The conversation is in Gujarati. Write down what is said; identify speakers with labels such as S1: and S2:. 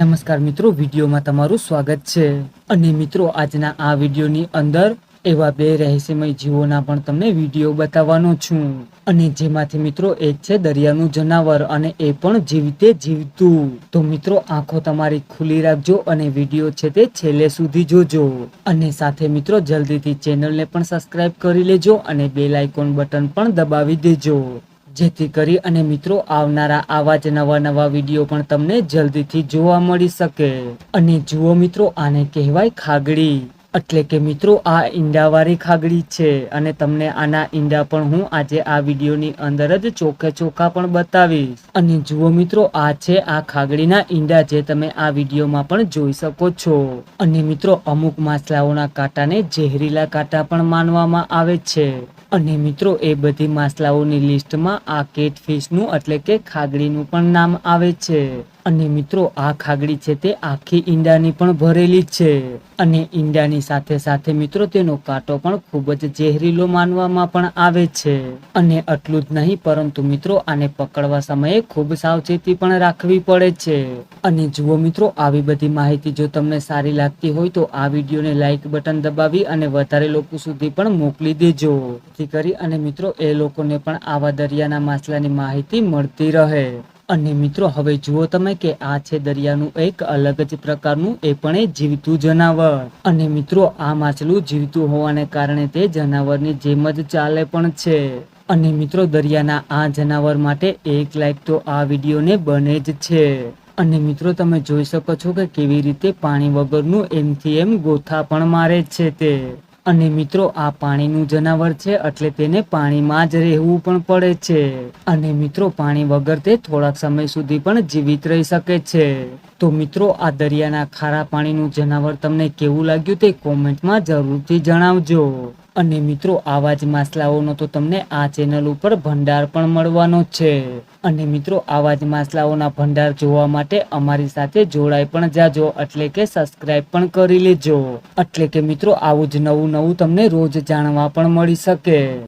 S1: નમસ્કાર મિત્રો, વિડીયોમાં તમારું સ્વાગત છે. અને મિત્રો, આજના આ વિડીયોની અંદર એવા બે રહસ્યમય જીવોના પણ તમને વીડિયો બતાવવાનો છું. અને જેમાંથી મિત્રો, એક છે દરિયાનું જનાવર અને એ પણ જીવતે જીવતું. તો મિત્રો, આંખો તમારી ખુલ્લી રાખજો અને વીડિયો છે તે છેલ્લે સુધી જોજો. અને સાથે મિત્રો, જલ્દીથી ચેનલને પણ સબસ્ક્રાઇબ કરી લેજો અને બેલ આઇકોન બટન પણ દબાવી દેજો. જેથી કરી અને મિત્રો, આવનારા આવા જ નવા નવા વીડિયો પણ તમને જલ્દીથી જોવા મળી શકે. અને જુઓ મિત્રો, આને કહેવાય ખાગડી. એટલે કે મિત્રો, આ ઈંડાવાળી ખાગડી છે અને તમને આના ઈંડા પણ હું આજે આ વિડીયોની અંદર જ ચોખ્ખે ચોખ્ખા પણ બતાવીશ. અને જુઓ મિત્રો, આ છે આ ખાગડીના ઈંડા જે તમે આ વિડીયોમાં પણ જોઈ શકો છો. અને મિત્રો, અમુક માછલાઓના કાંટાને ઝેરીલા કાંટા પણ માનવામાં આવે છે. અને મિત્રો, એ બધી માછલાઓની લિસ્ટમાં આ કેટફિશનું એટલે કે ખાગડીનું પણ નામ આવે છે. અને મિત્રો, આ ખાગડી છે તે આખી ઈંડાની પણ ભરેલી છે. અને ઈંડાની સાથે સાથે મિત્રો, તેનો કાંટો પણ ખૂબ જ ઝેરીલો માનવામાં પણ આવે છે. અને આટલું જ નહીં, પરંતુ મિત્રો, આને પકડવા સમયે ખૂબ સાવચેતી પણ રાખવી પડે છે. અને જુઓ મિત્રો, આવી બધી માહિતી જો તમને સારી લાગતી હોય, તો આ વિડીયોને લાઇક બટન દબાવી અને વધારે લોકો સુધી પણ મોકલી દેજો. કરી અને મિત્રો, એ લોકોને પણ આવા દરિયાના માછલાની માહિતી મળતી રહે. અને મિત્રો, હવે જુઓ તમે કે આ છે દરિયાનું એક અલગ જ પ્રકારનું, એ પણ એ જીવતું જનાવર. અને મિત્રો, આ માછલું જીવતું હોવાને કારણે તે જનાવરની જેમ જ ચાલે પણ છે. અને મિત્રો, દરિયાના આ જનાવર માટે એક લાઈક તો આ વિડીયોને બને જ છે. અને મિત્રો, તમે જોઈ શકો છો કે કેવી રીતે પાણી વગરનું એમથી એમ ગોથા પણ મારે છે તે. અને મિત્રો, આ પાણીનું જનાવર છે, એટલે તેને પાણીમાં જ રહેવું પણ પડે છે. અને મિત્રો, પાણી વગર તે થોડાક સમય સુધી પણ જીવિત રહી શકે છે. તો મિત્રો, આ દરિયાના ખારા પાણીનું જનાવર તમને કેવું લાગ્યું તે કોમેન્ટમાં જરૂરથી જણાવજો. અને મિત્રો, આવા જ માસલાઓનો તો તમને આ ચેનલ ઉપર ભંડાર પણ મળવાનો છે. અને મિત્રો, આવા જ માસલાઓના ભંડાર જોવા માટે અમારી સાથે જોડાઈ પણ જાજો, એટલે કે સબસ્ક્રાઇબ પણ કરી લેજો. એટલે કે મિત્રો, આવું જ નવું નવું તમને રોજ જાણવા પણ મળી શકે.